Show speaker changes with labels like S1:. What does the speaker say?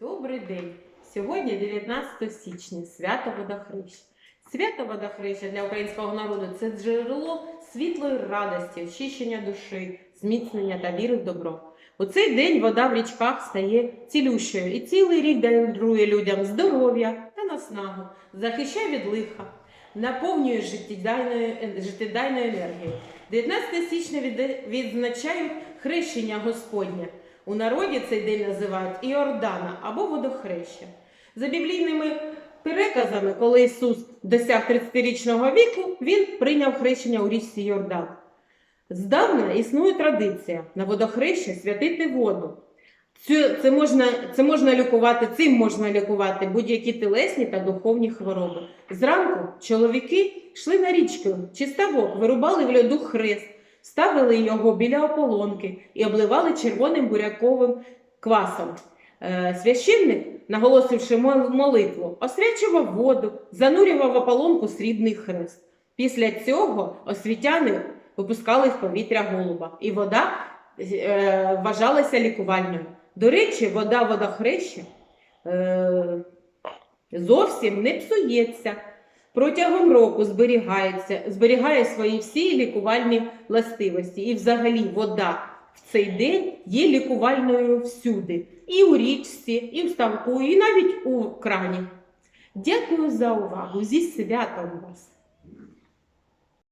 S1: Добрий день! Сьогодні 19 січня, свято водохреща. Свято водохреща для українського народу це джерело світлої радості, очищення душі, зміцнення та віри в добро. У цей день вода в річках стає цілющою і цілий рік дарує людям здоров'я та наснагу, захищає від лиха, наповнює життєдайною, життєдайною енергією. 19 січня відзначають хрещення Господнє. У народі цей день називають Іордана або водохреща. За біблійними переказами, коли Ісус досяг 30-річного віку, він прийняв хрещення у річці Йордан. Здавна існує традиція на водохреща святити воду. Цю, це, можна, це можна лікувати, цим можна лікувати будь-які тілесні та духовні хвороби. Зранку чоловіки йшли на річку чи ставок, вирубали в льоду хрест, ставили його біля ополонки і обливали червоним буряковим квасом. Е, священник, наголосивши молитву, освячував воду, занурював в ополонку срібний хрест. Після цього освітяни випускали в повітря голуба, і вода е, вважалася лікувальною. До речі, вода водохреща е, зовсім не псується. Протягом року зберігається, зберігає свої всі лікувальні властивості. І взагалі вода в цей день є лікувальною всюди. І у річці, і в ставку, і навіть у крані. Дякую за увагу. Зі святом вас!